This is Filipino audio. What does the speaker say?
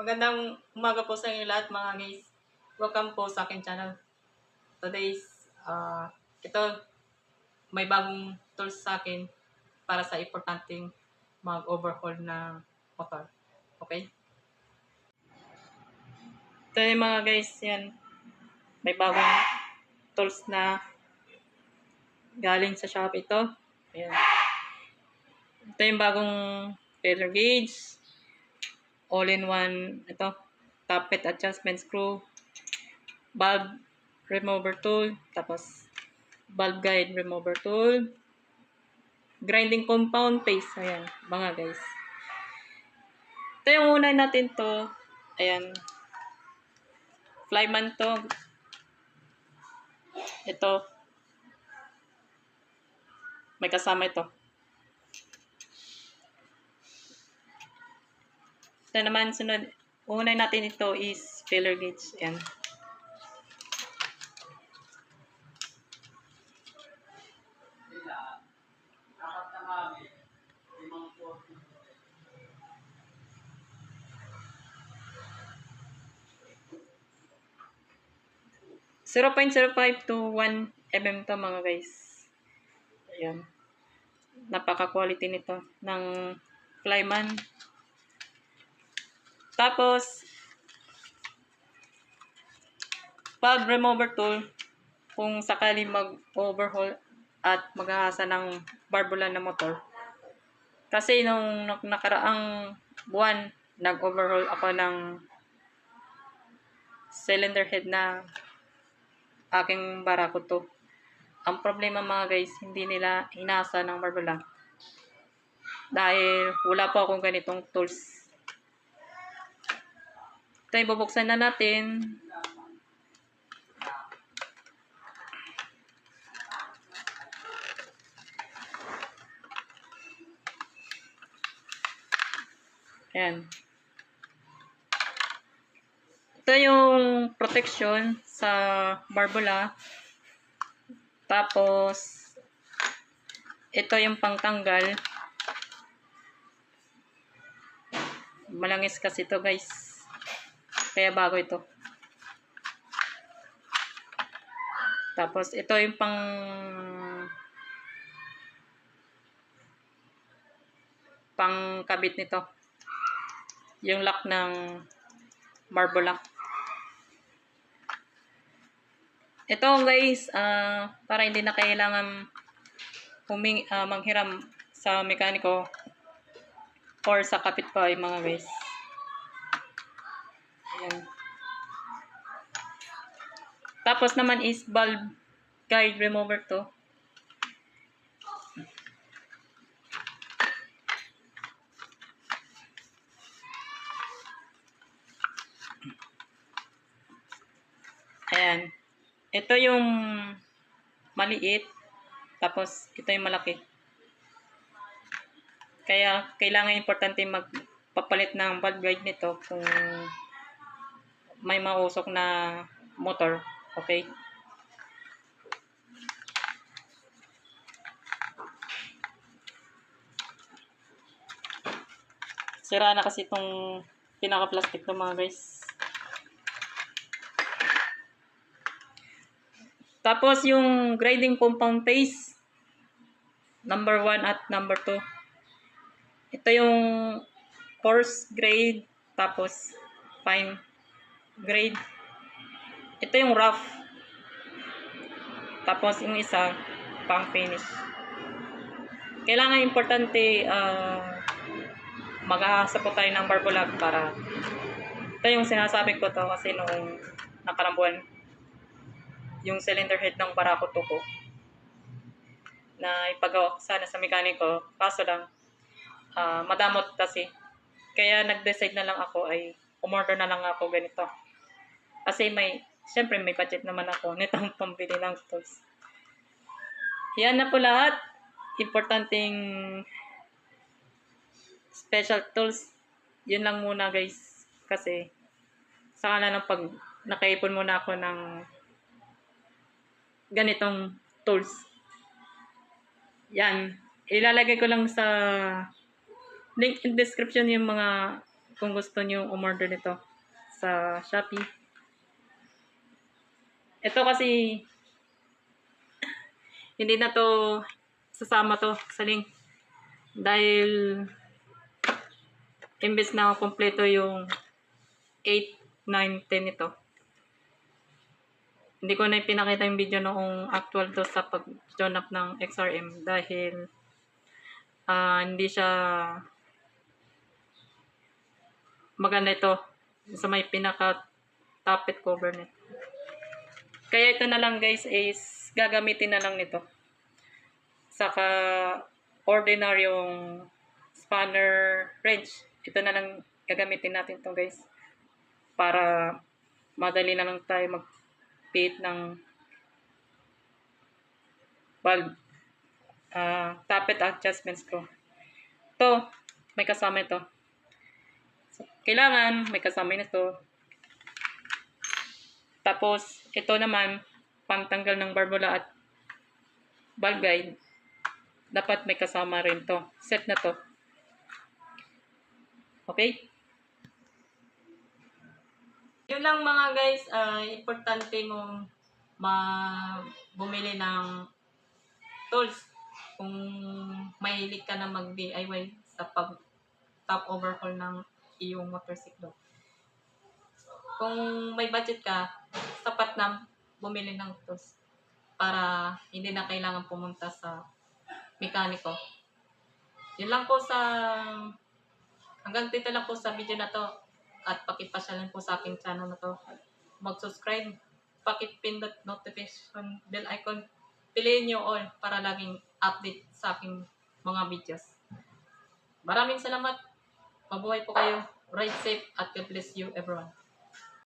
Magandang umaga po sa inyo lahat mga guys. Welcome po sa akin channel. Today's, uh, ito, may bagong tools sa akin para sa importanteng mag-overhaul ng motor. Okay? Ito yung mga guys, yan. May bagong tools na galing sa shop ito. Ayan. Ito yung bagong failure gauge. All-in-one, ito. Tappet adjustment screw. Bulb remover tool. Tapos, bulb guide remover tool. Grinding compound paste. Ayan, mga guys. Ito yung unay natin to. Ayan. Flyman to. Ito. May kasama ito. Ito naman, sunod. Unay natin ito is filler gauge. Ayan. Zero point zero five to 1 mm to mga guys. Ayan. Napaka-quality nito ng Flyman. Tapos, pag remover tool, kung sakali mag-overhaul at maghahasa ng barbulan na motor. Kasi nung nak- nakaraang buwan, nag-overhaul ako ng cylinder head na aking barako to. Ang problema mga guys, hindi nila hinasa ng barbula. Dahil wala pa akong ganitong tools. Ito, ibubuksan na natin. Ayan. Ito yung protection sa barbula. Tapos, ito yung pangtanggal. Malangis kasi ito guys. Kaya bago ito. Tapos, ito yung pang pangkabit nito. Yung lock ng marble lock. Ito guys, ah para hindi na kailangan huming, ah, manghiram sa mekaniko or sa kapitbahay mga guys. Ayan. Tapos naman is bulb guide remover to. Ayan. Ito yung maliit. Tapos, ito yung malaki. Kaya, kailangan importante magpapalit ng bulb guide nito kung may mausok na motor. Okay? Sira na kasi itong pinaka-plastic to mga guys. Tapos yung grading compound paste, number 1 at number 2. Ito yung coarse grade, tapos fine grade. Ito yung rough. Tapos yung isa, pang finish. Kailangan importante uh, mag-aasa tayo ng barbulag para ito yung sinasabi ko to kasi noong nakarang buwan yung cylinder head ng Barako Tuko na ipagawa ko sana sa mekaniko. Kaso lang, ah, madamot kasi. Kaya nag-decide na lang ako ay umorder na lang ako ganito. Kasi may, syempre may budget naman ako nitong pambili ng tools. Yan na po lahat. Importanteng special tools. Yun lang muna guys. Kasi saka na lang pag nakaipon muna ako ng ganitong tools. Yan. Ilalagay ko lang sa link in description yung mga kung gusto niyo umorder nito sa Shopee. Ito kasi hindi na to sasama to sa link dahil imbes na kompleto yung 8, 9, 10 ito. Hindi ko na pinakita yung video noong actual to sa pag-join up ng XRM dahil ah, hindi siya maganda ito sa may pinaka tapet cover nito. Kaya ito na lang guys is gagamitin na lang nito. Saka ordinaryong spanner wrench. Ito na lang gagamitin natin to guys. Para madali na lang tayo mag-fit ng bulb. Ah, tappet adjustment screw. To, may kasama ito. So, kailangan may kasama nito. Tapos, ito naman, pangtanggal ng barbula at bulb guide. Dapat may kasama rin to. Set na to. Okay? Yun lang mga guys, ah, importante mong bumili ng tools kung mahilig ka na mag-DIY sa pag top overhaul ng iyong motorsiklo. Kung may budget ka, sapat na bumili ng tools para hindi na kailangan pumunta sa mekaniko. Yun lang po sa hanggang dito lang po sa video na to at pakipasyalan po sa aking channel na to. Mag-subscribe, pakipindot notification bell icon. Piliin nyo all para laging update sa aking mga videos. Maraming salamat. Mabuhay po kayo. Ride safe at God bless you everyone.